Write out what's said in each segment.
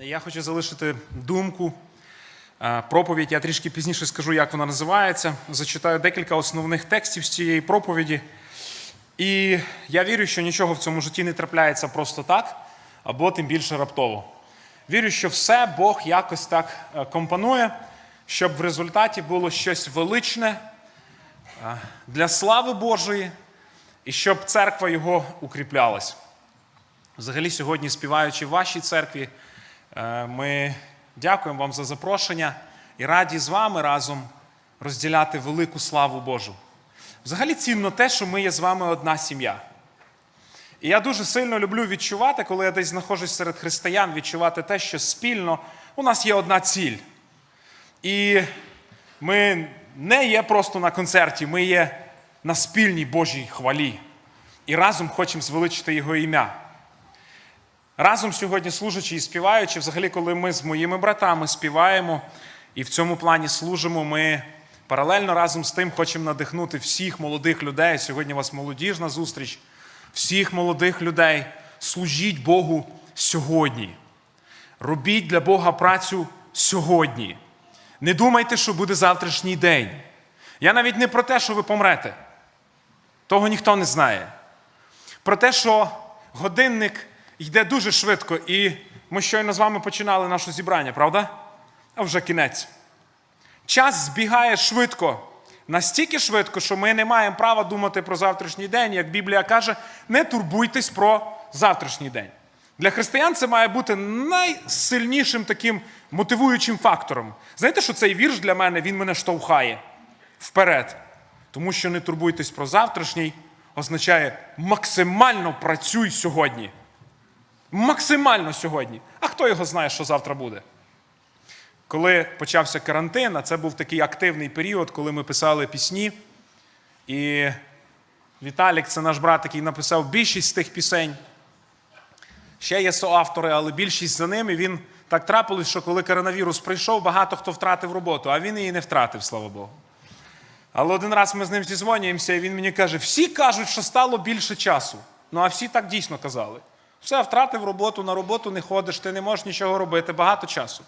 Я хочу залишити думку, е, проповідь. Я трішки пізніше скажу, як вона називається. Зачитаю декілька основних текстів з цієї проповіді. І я вірю, що нічого в цьому житті не трапляється просто так, або тим більше раптово. Вірю, що все Бог якось так е, компонує, щоб в результаті було щось величне е, для слави Божої, і щоб церква його укріплялась. Взагалі, сьогодні, співаючи в вашій церкві, ми дякуємо вам за запрошення і раді з вами разом розділяти велику славу Божу. Взагалі цінно те, що ми є з вами одна сім'я. І я дуже сильно люблю відчувати, коли я десь знаходжусь серед християн, відчувати те, що спільно у нас є одна ціль. І ми не є просто на концерті, ми є на спільній Божій хвалі. І разом хочемо звеличити Його ім'я. Разом сьогодні служачи і співаючи, взагалі, коли ми з моїми братами співаємо і в цьому плані служимо, ми паралельно разом з тим хочемо надихнути всіх молодих людей. Сьогодні у вас молодіжна зустріч, всіх молодих людей. Служіть Богу сьогодні. Робіть для Бога працю сьогодні. Не думайте, що буде завтрашній день. Я навіть не про те, що ви помрете. Того ніхто не знає. Про те, що годинник йде дуже швидко, і ми щойно з вами починали наше зібрання, правда? А вже кінець. Час збігає швидко, настільки швидко, що ми не маємо права думати про завтрашній день. Як Біблія каже, не турбуйтесь про завтрашній день. Для християн це має бути найсильнішим таким мотивуючим фактором. Знаєте, що цей вірш для мене він мене штовхає вперед. Тому що не турбуйтесь про завтрашній означає максимально працюй сьогодні. Максимально сьогодні. А хто його знає, що завтра буде? Коли почався карантин, а це був такий активний період, коли ми писали пісні. І Віталік, це наш брат, який написав більшість з тих пісень. Ще є соавтори, але більшість за ними. Він так трапилось, що коли коронавірус прийшов, багато хто втратив роботу, а він її не втратив, слава Богу. Але один раз ми з ним зізвонюємося, і він мені каже: всі кажуть, що стало більше часу. Ну, а всі так дійсно казали. Все, втратив роботу, на роботу не ходиш, ти не можеш нічого робити, багато часу.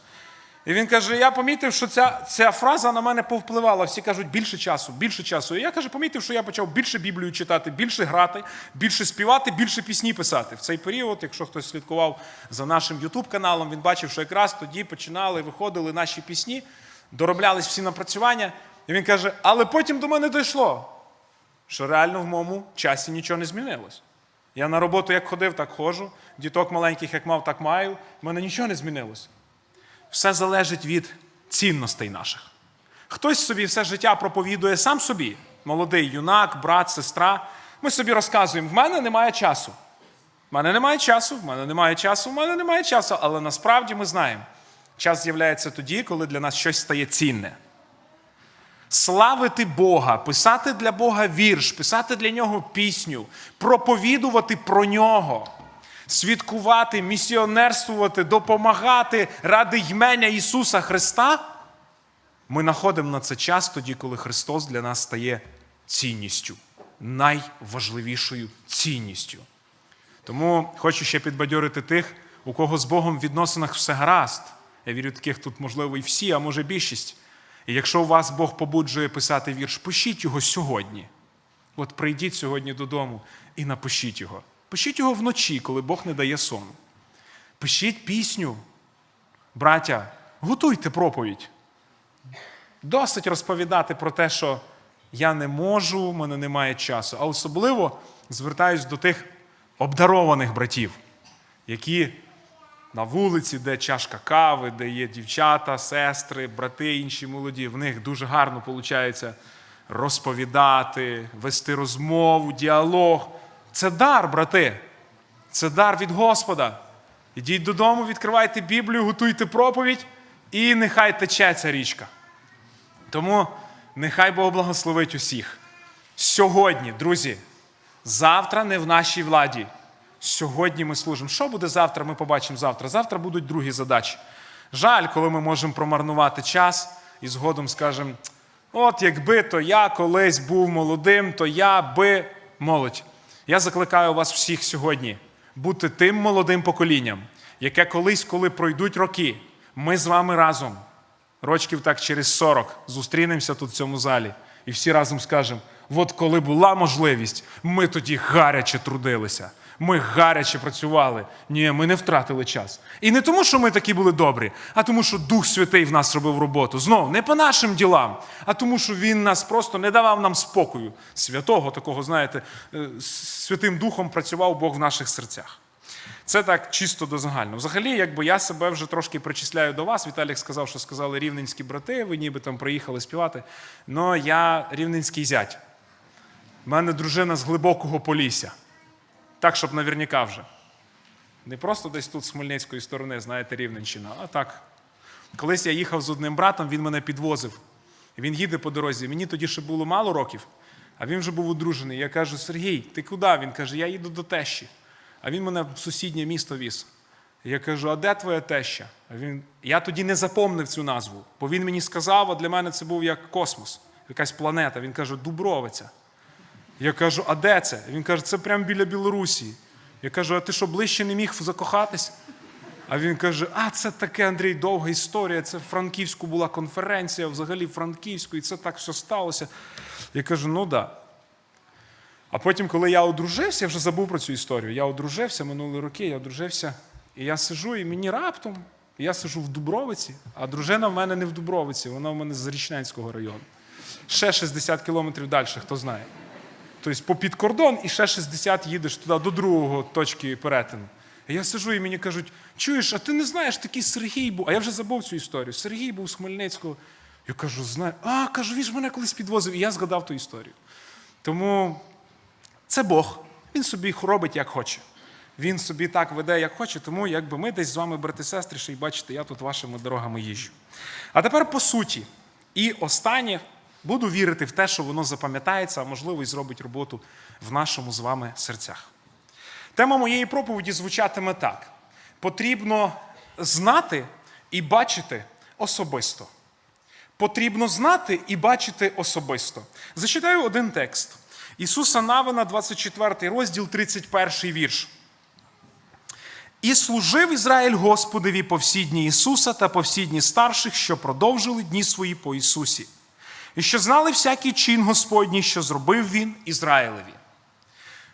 І він каже: я помітив, що ця, ця фраза на мене повпливала. Всі кажуть, більше часу, більше часу. І я каже, помітив, що я почав більше Біблію читати, більше грати, більше співати, більше пісні писати. В цей період, якщо хтось слідкував за нашим Ютуб-каналом, він бачив, що якраз тоді починали, виходили наші пісні, дороблялись всі напрацювання. І він каже: але потім до мене дійшло, що реально в моєму часі нічого не змінилось. Я на роботу як ходив, так ходжу. Діток маленьких, як мав, так маю. В мене нічого не змінилось. Все залежить від цінностей наших. Хтось собі все життя проповідує сам собі, молодий юнак, брат, сестра. Ми собі розказуємо, в мене немає часу. В мене немає часу, в мене немає часу, в мене немає часу. Але насправді ми знаємо, час з'являється тоді, коли для нас щось стає цінне. Славити Бога, писати для Бога вірш, писати для нього пісню, проповідувати про нього, свідкувати, місіонерствувати, допомагати ради ймення Ісуса Христа. Ми знаходимо на це час тоді, коли Христос для нас стає цінністю, найважливішою цінністю. Тому хочу ще підбадьорити тих, у кого з Богом в відносинах все гаразд. Я вірю, таких тут, можливо, і всі, а може більшість. І якщо у вас Бог побуджує писати вірш, пишіть його сьогодні. От прийдіть сьогодні додому і напишіть його. Пишіть його вночі, коли Бог не дає сону. Пишіть пісню. Браття, готуйте проповідь. Досить розповідати про те, що я не можу, в мене немає часу. А особливо звертаюсь до тих обдарованих братів, які на вулиці, де чашка кави, де є дівчата, сестри, брати, інші молоді, в них дуже гарно виходить розповідати, вести розмову, діалог. Це дар, брати. Це дар від Господа. Ідіть додому, відкривайте Біблію, готуйте проповідь, і нехай тече ця річка. Тому нехай Бог благословить усіх. Сьогодні, друзі, завтра не в нашій владі. Сьогодні ми служимо. Що буде завтра? Ми побачимо завтра. Завтра будуть другі задачі. Жаль, коли ми можемо промарнувати час і згодом скажемо: от якби то я колись був молодим, то я би молодь. Я закликаю вас всіх сьогодні бути тим молодим поколінням, яке колись, коли пройдуть роки, ми з вами разом, рочків так через 40, зустрінемося тут в цьому залі, і всі разом скажемо: от коли була можливість, ми тоді гаряче трудилися. Ми гаряче працювали. Ні, ми не втратили час. І не тому, що ми такі були добрі, а тому, що Дух Святий в нас робив роботу. Знов, не по нашим ділам, а тому, що Він нас просто не давав нам спокою. Святого такого, знаєте, е, Святим Духом працював Бог в наших серцях. Це так чисто до загального. Взагалі, якби я себе вже трошки причисляю до вас. Віталік сказав, що сказали рівненські брати, ви ніби там приїхали співати. Но я рівненський зять. У мене дружина з глибокого полісся. Так, щоб наверняка вже. Не просто десь тут з Хмельницької сторони, знаєте, Рівненщина, а так. Колись я їхав з одним братом, він мене підвозив. Він їде по дорозі. Мені тоді ще було мало років, а він вже був одружений. Я кажу: Сергій, ти куди? Він каже, я їду до тещі. А він мене в сусіднє місто віз. Я кажу, а де твоя теща? А він... Я тоді не запомнив цю назву, бо він мені сказав, а для мене це був як космос, якась планета. Він каже, Дубровиця. Я кажу, а де це? Він каже, це прямо біля Білорусі. Я кажу, а ти що ближче не міг закохатись? А він каже: А, це таке, Андрій, довга історія. Це в Франківську була конференція, взагалі Франківську, і це так все сталося. Я кажу, ну да. А потім, коли я одружився, я вже забув про цю історію. Я одружився минулі роки, я одружився, і я сижу, і мені раптом, я сижу в Дубровиці, а дружина в мене не в Дубровиці, вона в мене з Зарічненського району. Ще 60 кілометрів далі, хто знає. Тобто попід кордон і ще 60 їдеш туди до другого точки перетину. І я сижу і мені кажуть, чуєш, а ти не знаєш, такий Сергій був. А я вже забув цю історію. Сергій був з Хмельницького. Я кажу, знаю. А, кажу, він ж мене колись підвозив. І я згадав ту історію. Тому це Бог. Він собі робить, як хоче. Він собі так веде, як хоче, тому якби ми десь з вами, брати сестри, ще й бачите, я тут вашими дорогами їжджу. А тепер по суті. І останнє, буду вірити в те, що воно запам'ятається, а можливо, і зробить роботу в нашому з вами серцях. Тема моєї проповіді звучатиме так: потрібно знати і бачити особисто. Потрібно знати і бачити особисто. Зачитаю один текст. Ісуса Навина, 24 розділ, 31 вірш. І служив Ізраїль Господові по всі дні Ісуса та по всі дні старших, що продовжили дні свої по Ісусі, і що знали всякий чин Господній, що зробив Він Ізраїлеві.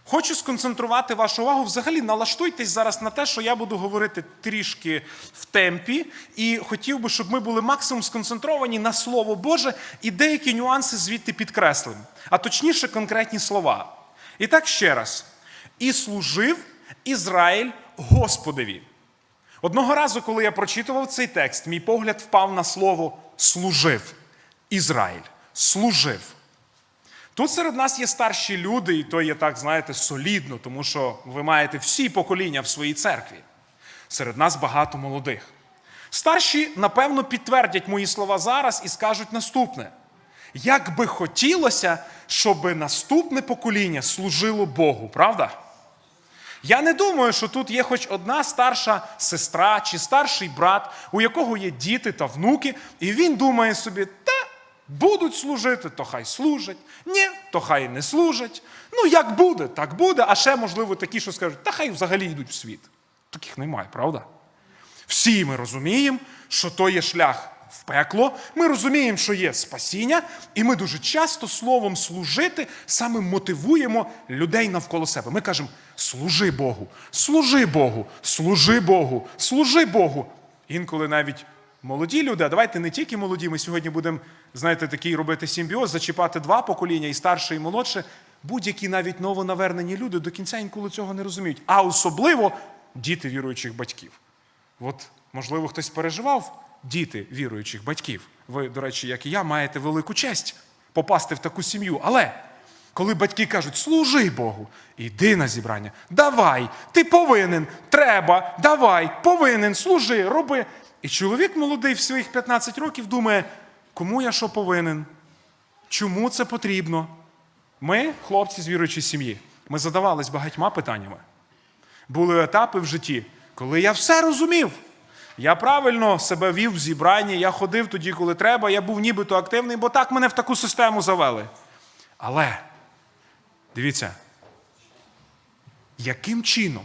Хочу сконцентрувати вашу увагу. Взагалі, налаштуйтесь зараз на те, що я буду говорити трішки в темпі, і хотів би, щоб ми були максимум сконцентровані на Слово Боже і деякі нюанси звідти підкреслимо, а точніше, конкретні слова. І так ще раз: і служив Ізраїль Господові. Одного разу, коли я прочитував цей текст, мій погляд впав на слово служив. Ізраїль служив. Тут серед нас є старші люди, і то є так, знаєте, солідно, тому що ви маєте всі покоління в своїй церкві. Серед нас багато молодих. Старші, напевно, підтвердять мої слова зараз і скажуть наступне: як би хотілося, щоб наступне покоління служило Богу, правда? Я не думаю, що тут є хоч одна старша сестра чи старший брат, у якого є діти та внуки, і він думає собі, та будуть служити, то хай служать, ні, то хай не служать. Ну, як буде, так буде. А ще, можливо, такі, що скажуть, та хай взагалі йдуть в світ. Таких немає, правда? Всі ми розуміємо, що то є шлях в пекло. Ми розуміємо, що є спасіння, і ми дуже часто словом служити саме мотивуємо людей навколо себе. Ми кажемо: служи Богу, служи Богу, служи Богу, служи Богу. Інколи навіть молоді люди, а давайте не тільки молоді, ми сьогодні будемо, знаєте, такий робити симбіоз, зачіпати два покоління, і старше, і молодше. Будь-які навіть новонавернені люди до кінця інколи цього не розуміють. А особливо діти віруючих батьків. От, можливо, хтось переживав діти віруючих батьків. Ви, до речі, як і я, маєте велику честь попасти в таку сім'ю. Але коли батьки кажуть, служи Богу, іди на зібрання, давай, ти повинен, треба, давай, повинен, служи, роби. І чоловік молодий в своїх 15 років думає, кому я що повинен, чому це потрібно. Ми, хлопці з віруючої сім'ї, ми задавались багатьма питаннями. Були етапи в житті, коли я все розумів. Я правильно себе вів в зібранні, я ходив тоді, коли треба, я був нібито активний, бо так мене в таку систему завели. Але дивіться, яким чином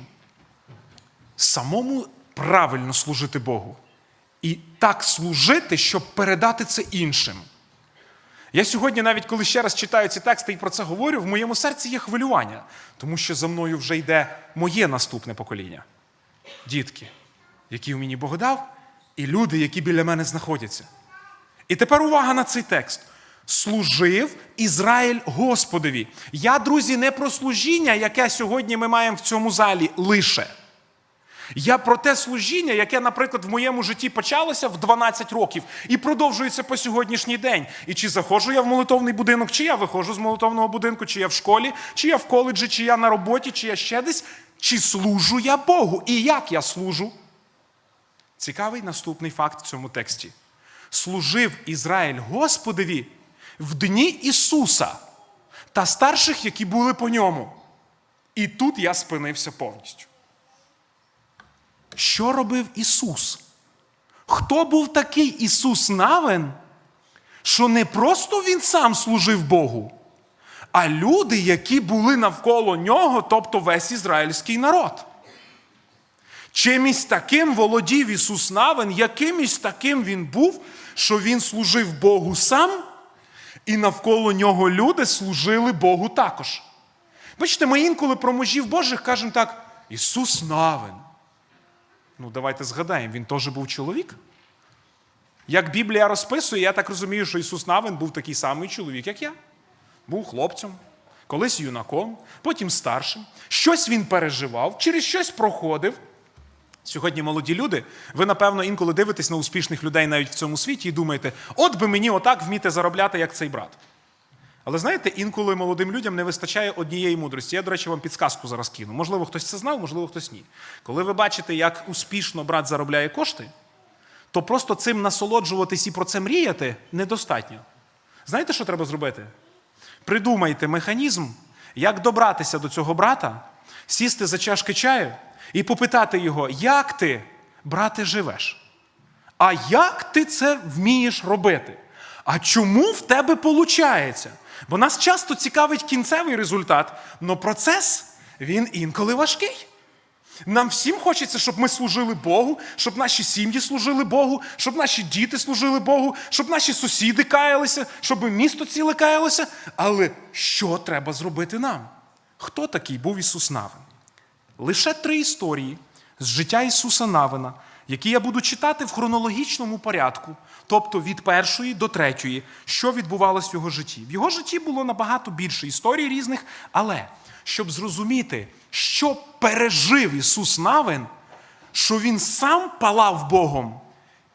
самому правильно служити Богу. І так служити, щоб передати це іншим. Я сьогодні, навіть коли ще раз читаю ці тексти і про це говорю, в моєму серці є хвилювання, тому що за мною вже йде моє наступне покоління. Дітки, які мені Бог дав, і люди, які біля мене знаходяться. І тепер увага на цей текст. Служив Ізраїль Господові. Я, друзі, не про служіння, яке сьогодні ми маємо в цьому залі лише. Я про те служіння, яке, наприклад, в моєму житті почалося в 12 років і продовжується по сьогоднішній день. І чи заходжу я в молитовний будинок, чи я виходжу з молитовного будинку, чи я в школі, чи я в коледжі, чи я на роботі, чи я ще десь, чи служу я Богу? І як я служу? Цікавий наступний факт в цьому тексті. Служив Ізраїль Господові в дні Ісуса та старших, які були по ньому. І тут я спинився повністю. Що робив Ісус? Хто був такий Ісус Навин, що не просто Він сам служив Богу, а люди, які були навколо нього, тобто весь ізраїльський народ? Чимось таким володів Ісус Навин, якимось таким він був, що він служив Богу сам, і навколо нього люди служили Богу також. Бачите, ми інколи про мужів Божих кажемо так: Ісус Навин. Ну, давайте згадаємо, він теж був чоловік. Як Біблія розписує, я так розумію, що Ісус Навин був такий самий чоловік, як я. Був хлопцем, колись юнаком, потім старшим. Щось він переживав, через щось проходив. Сьогодні молоді люди, ви, напевно, інколи дивитесь на успішних людей навіть в цьому світі і думаєте, от би мені отак вміти заробляти, як цей брат. Але знаєте, інколи молодим людям не вистачає однієї мудрості. Я, до речі, вам підсказку зараз кину. Можливо, хтось це знав, можливо, хтось ні. Коли ви бачите, як успішно брат заробляє кошти, то просто цим насолоджуватись і про це мріяти недостатньо. Знаєте, що треба зробити? Придумайте механізм, як добратися до цього брата, сісти за чашки чаю і попитати його, як ти, брате, живеш? А як ти це вмієш робити? А чому в тебе виходить? Бо нас часто цікавить кінцевий результат, але процес він інколи важкий. Нам всім хочеться, щоб ми служили Богу, щоб наші сім'ї служили Богу, щоб наші діти служили Богу, щоб наші сусіди каялися, щоб місто ціле каялося. Але що треба зробити нам? Хто такий був Ісус Навин? Лише три історії з життя Ісуса Навина, які я буду читати в хронологічному порядку, тобто від першої до третьої, що відбувалося в його житті. В його житті було набагато більше історій різних, але щоб зрозуміти, що пережив Ісус Навин, що Він сам палав Богом,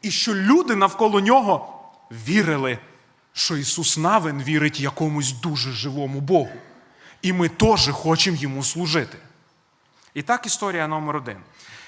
і що люди навколо нього вірили, що Ісус Навин вірить якомусь дуже живому Богу. І ми теж хочемо йому служити. І так, історія номер один.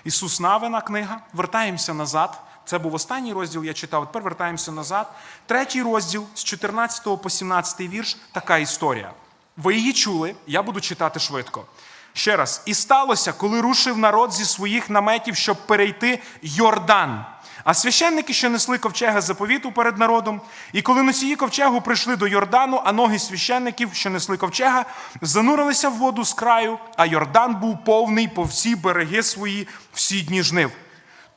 Ісус Навина книга. Вертаємося назад. Це був останній розділ, я читав. Тепер вертаємося назад. Третій розділ з 14 по 17 вірш. Така історія. Ви її чули, я буду читати швидко. Ще раз. І сталося, коли рушив народ зі своїх наметів, щоб перейти Йордан. А священники, що несли ковчега заповіту перед народом, і коли носії ковчегу прийшли до Йордану, а ноги священників, що несли ковчега, занурилися в воду з краю, а Йордан був повний по всі береги свої всі дні жнив.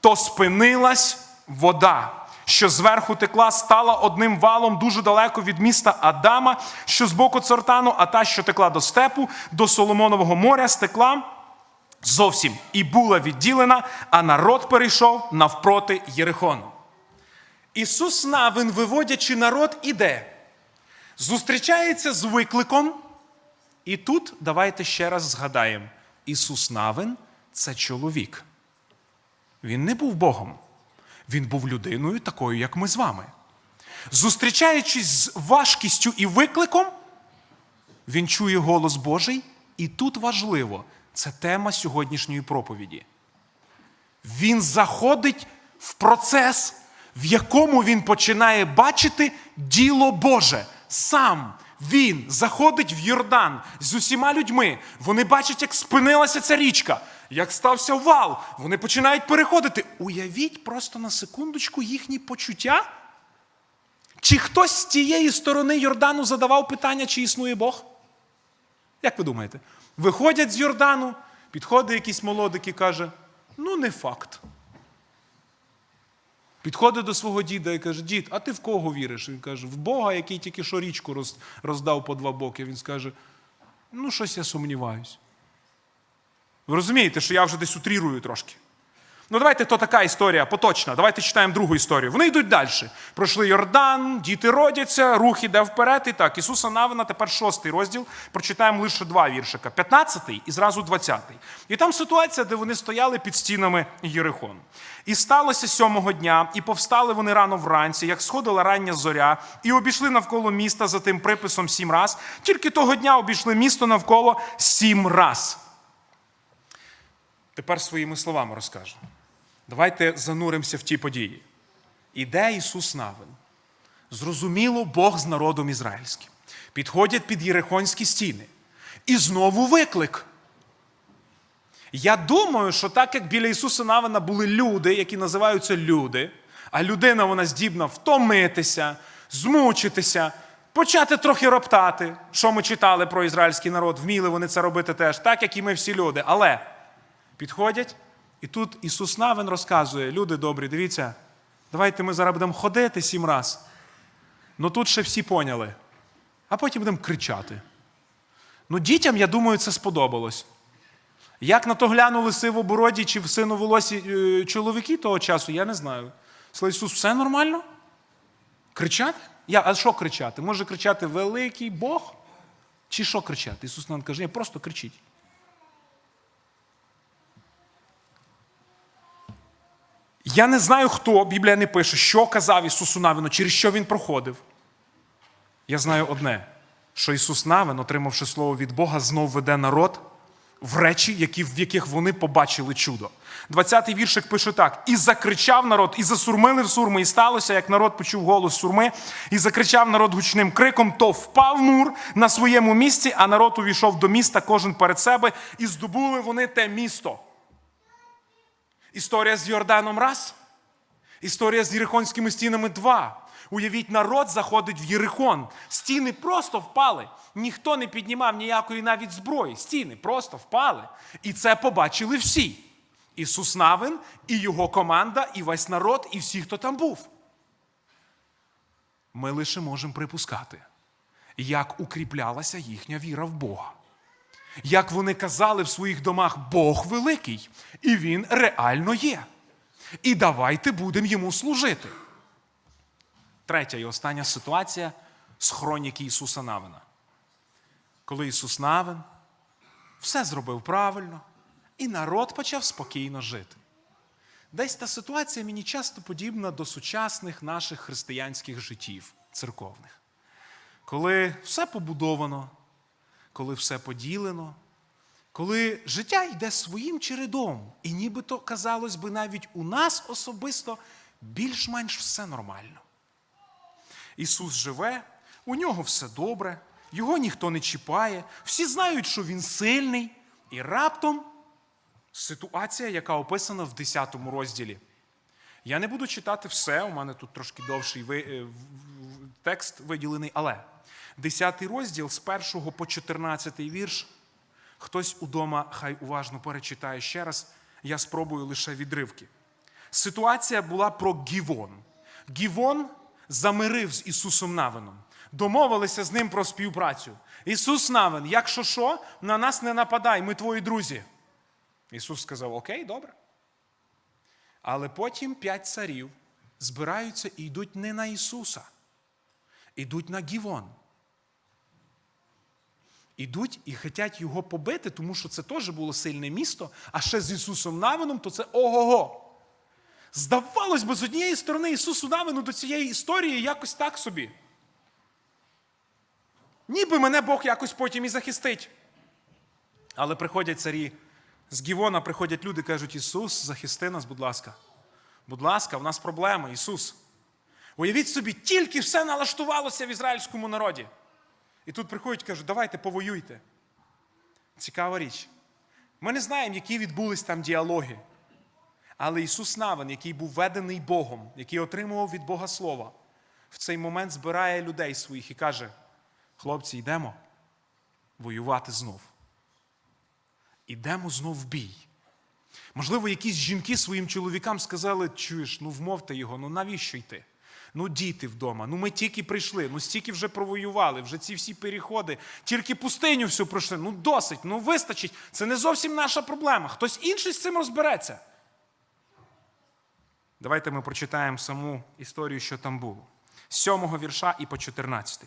То спинилась вода, що зверху текла, стала одним валом дуже далеко від міста Адама, що з боку Цортану, а та, що текла до степу, до Соломонового моря, стекла зовсім і була відділена, а народ перейшов навпроти Єрихону. Ісус Навин, виводячи народ, іде, зустрічається з викликом. І тут давайте ще раз згадаємо: Ісус Навин це чоловік. Він не був Богом. Він був людиною, такою, як ми з вами. Зустрічаючись з важкістю і викликом, він чує голос Божий, і тут важливо це тема сьогоднішньої проповіді. Він заходить в процес, в якому він починає бачити діло Боже. Сам він заходить в Йордан з усіма людьми. Вони бачать, як спинилася ця річка, як стався вал. Вони починають переходити. Уявіть просто на секундочку їхні почуття. Чи хтось з тієї сторони Йордану задавав питання, чи існує Бог? Як ви думаєте? Виходять з Йордану, підходить якийсь молодик і каже: ну, не факт. Підходить до свого діда і каже: Дід, а ти в кого віриш? Він каже, в Бога, який тільки що річку роздав по два боки. Він скаже: ну, щось я сумніваюсь. Ви розумієте, що я вже десь утрірую трошки. Ну, давайте то така історія поточна. Давайте читаємо другу історію. Вони йдуть далі. Пройшли Йордан, діти родяться, рух іде вперед. І так, Ісуса Навина, тепер шостий розділ. Прочитаємо лише два віршика: 15 і зразу 20. І там ситуація, де вони стояли під стінами Єрихону. І сталося сьомого дня, і повстали вони рано вранці, як сходила рання зоря, і обійшли навколо міста за тим приписом сім раз. Тільки того дня обійшли місто навколо сім раз. Тепер своїми словами розкажу. Давайте зануримося в ті події. Іде Ісус Навин. Зрозуміло, Бог з народом ізраїльським. Підходять під Єрихонські стіни. І знову виклик. Я думаю, що так як біля Ісуса Навина були люди, які називаються люди, а людина вона здібна втомитися, змучитися, почати трохи роптати, що ми читали про ізраїльський народ, вміли вони це робити теж, так як і ми всі люди. Але підходять, і тут Ісус Навин розказує: люди добрі, дивіться, давайте ми зараз будемо ходити сім раз. Ну тут ще всі поняли, а потім будемо кричати. Ну, дітям, я думаю, це сподобалось. Як на то глянули сивобороді чи в синоволосі е, чоловіки того часу, я не знаю. Сказали, Ісус, все нормально? Кричати? Я, а що кричати? Може кричати великий Бог? Чи що кричати? Ісус нам каже, ні, просто кричіть. Я не знаю, хто, Біблія не пише, що казав Ісусу Навину, через що він проходив. Я знаю одне, що Ісус Навин, отримавши слово від Бога, знов веде народ в речі, які, в яких вони побачили чудо. 20-й віршик пише так: і закричав народ, і засурмили в сурми, і сталося, як народ почув голос сурми, і закричав народ гучним криком, то впав мур на своєму місці, а народ увійшов до міста, кожен перед себе, і здобули вони те місто. Історія з Йорданом раз. Історія з Єрихонськими стінами два. Уявіть, народ заходить в Єрихон. Стіни просто впали. Ніхто не піднімав ніякої навіть зброї. Стіни просто впали. І це побачили всі. Ісус Навин, і його команда, і весь народ, і всі, хто там був. Ми лише можемо припускати, як укріплялася їхня віра в Бога. Як вони казали в своїх домах, Бог великий, і Він реально є. І давайте будемо йому служити. Третя і остання ситуація з хроніки Ісуса Навина. Коли Ісус Навин все зробив правильно, і народ почав спокійно жити. Десь та ситуація мені часто подібна до сучасних наших християнських життів церковних. Коли все побудовано, коли все поділено, коли життя йде своїм чередом, і нібито, казалось би, навіть у нас особисто більш-менш все нормально. Ісус живе, у нього все добре, його ніхто не чіпає, всі знають, що він сильний, і раптом ситуація, яка описана в 10 розділі. Я не буду читати все, у мене тут трошки довший е, текст виділений, але 10 розділ з 1 по 14 вірш. Хтось удома хай уважно перечитає ще раз. Я спробую лише відривки. Ситуація була про Гівон. Гівон замирив з Ісусом Навином. Домовилися з ним про співпрацю. Ісус Навин, якщо що, на нас не нападай, ми твої друзі. Ісус сказав: Окей, добре. Але потім п'ять царів збираються і йдуть не на Ісуса, йдуть на Гівон. Ідуть і хочуть його побити, тому що це теж було сильне місто, а ще з Ісусом Навином, то це ого-го. Здавалось би, з однієї сторони, Ісусу Навину до цієї історії якось так собі. Ніби мене Бог якось потім і захистить. Але приходять царі з Гівона, приходять люди, кажуть: Ісус, захисти нас, будь ласка. Будь ласка, в нас проблема, Ісус. Уявіть собі, тільки все налаштувалося в ізраїльському народі. І тут приходять і кажуть, давайте повоюйте. Цікава річ. Ми не знаємо, які відбулись там діалоги. Але Ісус Навин, який був ведений Богом, який отримував від Бога Слово, в цей момент збирає людей своїх і каже: хлопці, йдемо воювати знов. Ідемо знов в бій. Можливо, якісь жінки своїм чоловікам сказали, чуєш, ну вмовте його, ну навіщо йти? Ну, діти вдома, ну ми тільки прийшли, ну стільки вже провоювали, вже ці всі переходи, тільки пустиню всю пройшли. Ну досить, ну вистачить. Це не зовсім наша проблема. Хтось інший з цим розбереться. Давайте ми прочитаємо саму історію, що там було. З 7 вірша і по 14.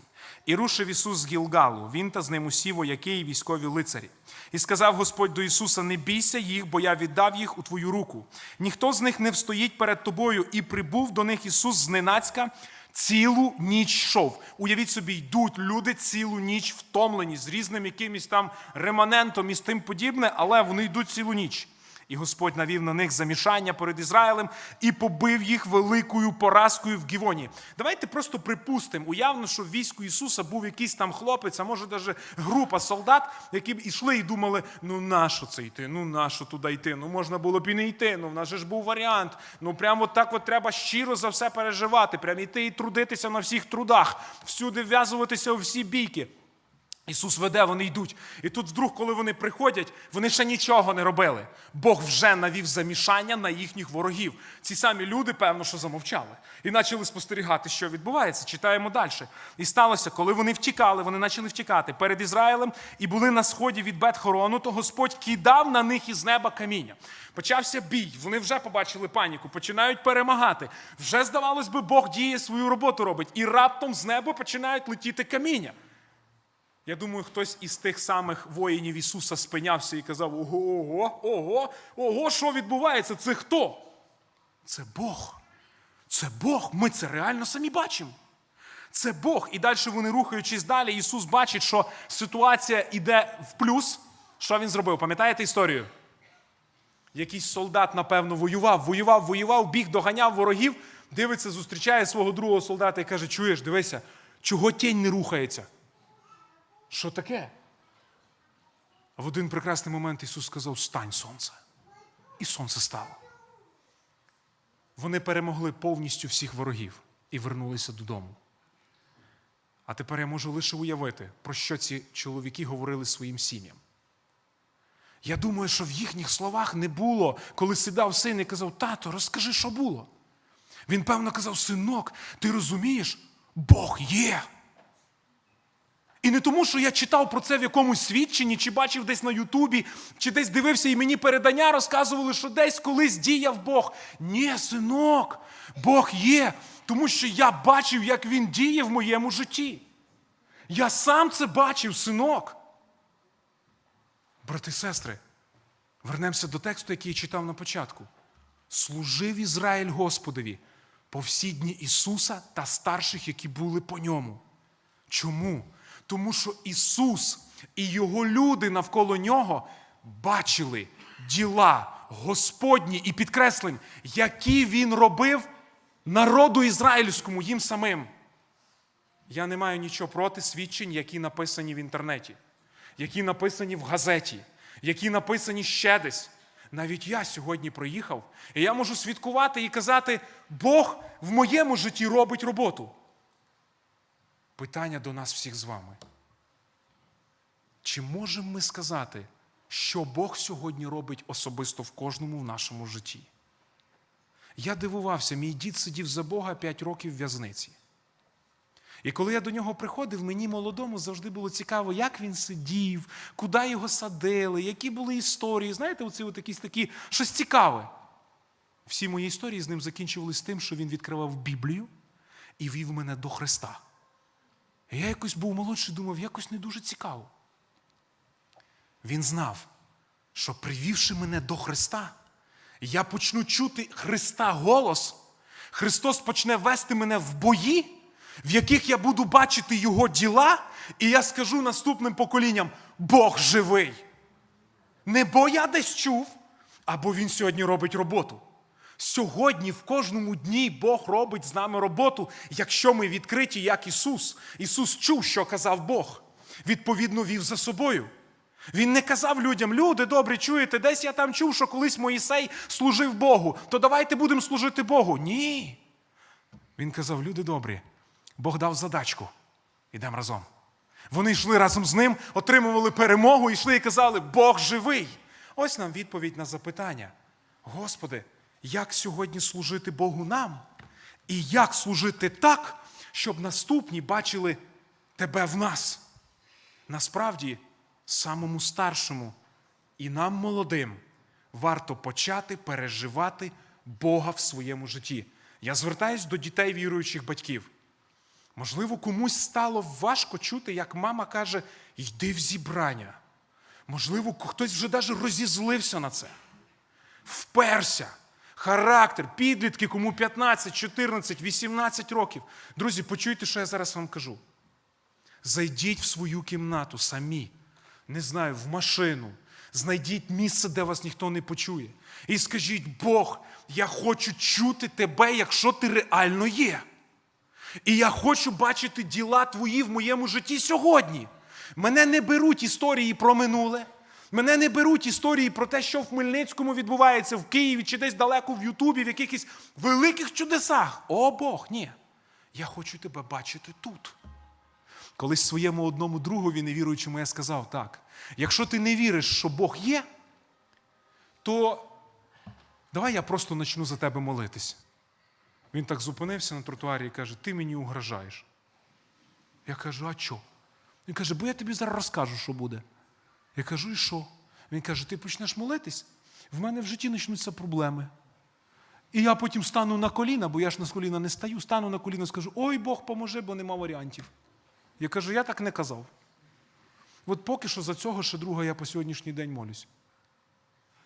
І рушив Ісус з Гілгалу, він та з ним усі вояки і військові лицарі. І сказав Господь до Ісуса: Не бійся їх, бо я віддав їх у твою руку. Ніхто з них не встоїть перед тобою, і прибув до них Ісус зненацька. Цілу ніч йшов. Уявіть собі, йдуть люди цілу ніч втомлені з різним якимось там реманентом і з тим подібне, але вони йдуть цілу ніч. І Господь навів на них замішання перед Ізраїлем і побив їх великою поразкою в Гівоні. Давайте просто припустимо, уявно, що в війську Ісуса був якийсь там хлопець, а може навіть група солдат, які б ішли і думали: ну нащо це йти? Ну нащо туди йти? Ну можна було б і не йти. Ну в нас же ж був варіант. Ну прямо так от треба щиро за все переживати. Прямо йти і трудитися на всіх трудах, всюди вв'язуватися у всі бійки. Ісус веде, вони йдуть. І тут вдруг, коли вони приходять, вони ще нічого не робили. Бог вже навів замішання на їхніх ворогів. Ці самі люди, певно, що замовчали. І почали спостерігати, що відбувається. Читаємо далі. І сталося, коли вони втікали, вони почали втікати перед Ізраїлем і були на сході від Бет-Хорону, то Господь кидав на них із неба каміння. Почався бій, вони вже побачили паніку, починають перемагати. Вже, здавалось би, Бог діє свою роботу робить. І раптом з неба починають летіти каміння. Я думаю, хтось із тих самих воїнів Ісуса спинявся і казав: Ого, ого, ого, ого, що відбувається? Це хто? Це Бог. Це Бог. Ми це реально самі бачимо. Це Бог. І далі вони рухаючись далі, Ісус бачить, що ситуація йде в плюс. Що він зробив? Пам'ятаєте історію? Якийсь солдат, напевно, воював, воював, воював, біг, доганяв ворогів, дивиться, зустрічає свого другого солдата і каже: Чуєш, дивися, чого тінь не рухається? Що таке? В один прекрасний момент Ісус сказав: Стань сонце. І сонце стало. Вони перемогли повністю всіх ворогів і вернулися додому. А тепер я можу лише уявити, про що ці чоловіки говорили своїм сім'ям. Я думаю, що в їхніх словах не було, коли сідав син і казав: Тато, розкажи, що було. Він, певно, казав: Синок, ти розумієш, Бог є. І не тому, що я читав про це в якомусь свідченні, чи бачив десь на Ютубі, чи десь дивився, і мені передання розказували, що десь колись діяв Бог. Ні, синок, Бог є, тому що я бачив, як він діє в моєму житті. Я сам це бачив, синок. Брати і сестри, вернемося до тексту, який я читав на початку. Служив Ізраїль Господові по всі дні Ісуса та старших, які були по ньому. Чому? Тому що Ісус і Його люди навколо Нього бачили діла Господні і підкреслень, які Він робив народу ізраїльському їм самим. Я не маю нічого проти свідчень, які написані в інтернеті, які написані в газеті, які написані ще десь. Навіть я сьогодні проїхав, і я можу свідкувати і казати, Бог в моєму житті робить роботу. Питання до нас всіх з вами. Чи можемо ми сказати, що Бог сьогодні робить особисто в кожному в нашому житті? Я дивувався, мій дід сидів за Бога 5 років в в'язниці. І коли я до нього приходив, мені молодому завжди було цікаво, як він сидів, куди його садили, які були історії. Знаєте, оці от якісь такі щось цікаве. Всі мої історії з ним закінчувалися тим, що він відкривав Біблію і вів мене до Христа. Я якось був молодший, думав, якось не дуже цікаво. Він знав, що привівши мене до Христа, я почну чути Христа голос. Христос почне вести мене в бої, в яких я буду бачити Його діла, і я скажу наступним поколінням: Бог живий. Не бо я десь чув, або Він сьогодні робить роботу. Сьогодні, в кожному дні, Бог робить з нами роботу, якщо ми відкриті, як Ісус. Ісус чув, що казав Бог. Відповідно, вів за собою. Він не казав людям, люди добрі, чуєте, десь я там чув, що колись Моїсей служив Богу, то давайте будемо служити Богу. Ні. Він казав, люди добрі, Бог дав задачку. Ідемо разом. Вони йшли разом з ним, отримували перемогу, йшли і казали, Бог живий. Ось нам відповідь на запитання. Господи, як сьогодні служити Богу нам? І як служити так, щоб наступні бачили Тебе в нас? Насправді, самому старшому і нам молодим варто почати переживати Бога в своєму житті. Я звертаюсь до дітей віруючих батьків. Можливо, комусь стало важко чути, як мама каже: йди в зібрання. Можливо, хтось вже навіть розізлився на це. Вперся. Характер, підлітки, кому 15, 14, 18 років. Друзі, почуйте, що я зараз вам кажу. Зайдіть в свою кімнату самі, не знаю, в машину. Знайдіть місце, де вас ніхто не почує. І скажіть, Бог, я хочу чути тебе, якщо ти реально є. І я хочу бачити діла твої в моєму житті сьогодні. Мене не беруть історії про минуле. Мене не беруть історії про те, що в Хмельницькому відбувається в Києві чи десь далеко в Ютубі, в якихось великих чудесах. О Бог, ні. Я хочу тебе бачити тут. Колись своєму одному другові невіруючому я сказав так: якщо ти не віриш, що Бог є, то давай я просто почну за тебе молитись. Він так зупинився на тротуарі і каже: Ти мені угрожаєш. Я кажу, а що? Він каже, бо я тобі зараз розкажу, що буде. Я кажу, і що? Він каже: ти почнеш молитись, в мене в житті почнуться проблеми. І я потім стану на коліна, бо я ж на коліна не стаю, стану на коліна і скажу: Ой Бог, поможи, бо нема варіантів. Я кажу, я так не казав. От поки що за цього ще друга я по сьогоднішній день молюсь.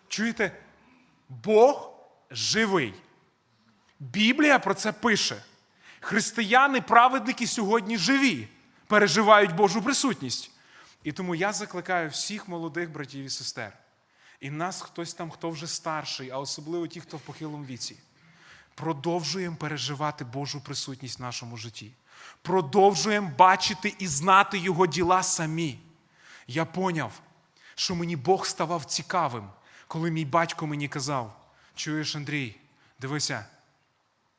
Чуєте? Бог живий. Біблія про це пише. Християни, праведники сьогодні живі, переживають Божу присутність. І тому я закликаю всіх молодих братів і сестер. І нас хтось там, хто вже старший, а особливо ті, хто в похилому віці. Продовжуємо переживати Божу присутність в нашому житті. Продовжуємо бачити і знати Його діла самі. Я поняв, що мені Бог ставав цікавим, коли мій батько мені казав: чуєш, Андрій, дивися,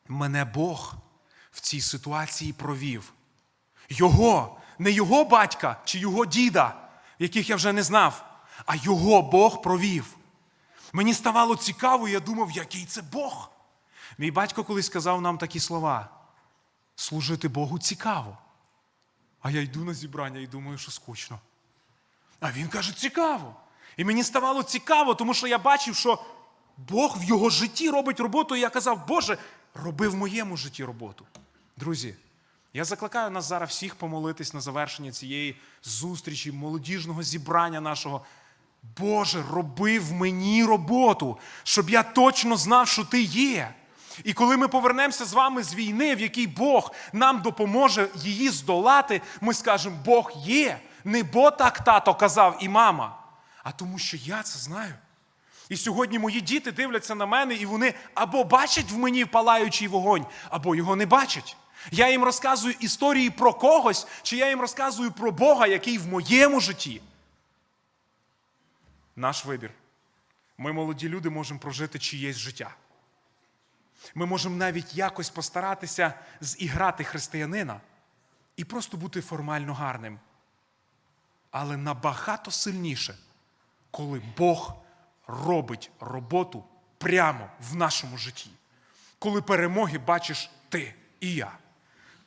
мене Бог в цій ситуації провів. Його, не його батька чи його діда, яких я вже не знав, а його Бог провів. Мені ставало цікаво, і я думав, який це Бог. Мій батько колись сказав нам такі слова: служити Богу цікаво. А я йду на зібрання і думаю, що скучно. А він каже, цікаво. І мені ставало цікаво, тому що я бачив, що Бог в його житті робить роботу, і я казав, Боже, роби в моєму житті роботу. Друзі, я закликаю нас зараз всіх помолитись на завершення цієї зустрічі, молодіжного зібрання нашого. Боже, роби в мені роботу, щоб я точно знав, що ти є. І коли ми повернемося з вами з війни, в якій Бог нам допоможе її здолати, ми скажемо, Бог є. Не бо так тато казав і мама, а тому, що я це знаю. І сьогодні мої діти дивляться на мене, і вони або бачать в мені палаючий вогонь, або його не бачать. Я їм розказую історії про когось, чи я їм розказую про Бога, який в моєму житті. Наш вибір. Ми, молоді люди, можемо прожити чиєсь життя. Ми можемо навіть якось постаратися зіграти християнина і просто бути формально гарним. Але набагато сильніше, коли Бог робить роботу прямо в нашому житті. Коли перемоги бачиш ти і я.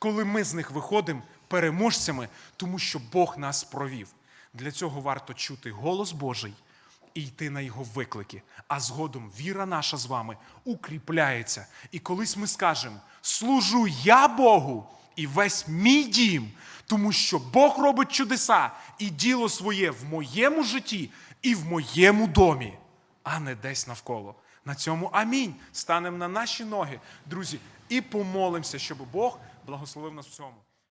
Коли ми з них виходимо переможцями, тому що Бог нас провів. Для цього варто чути голос Божий і йти на його виклики. А згодом віра наша з вами укріпляється. І колись ми скажемо: служу я Богу і весь мій дім, тому що Бог робить чудеса і діло своє в моєму житті і в моєму домі, а не десь навколо. На цьому амінь. Станемо на наші ноги, друзі, і помолимося, щоб Бог благословив нас в цьому.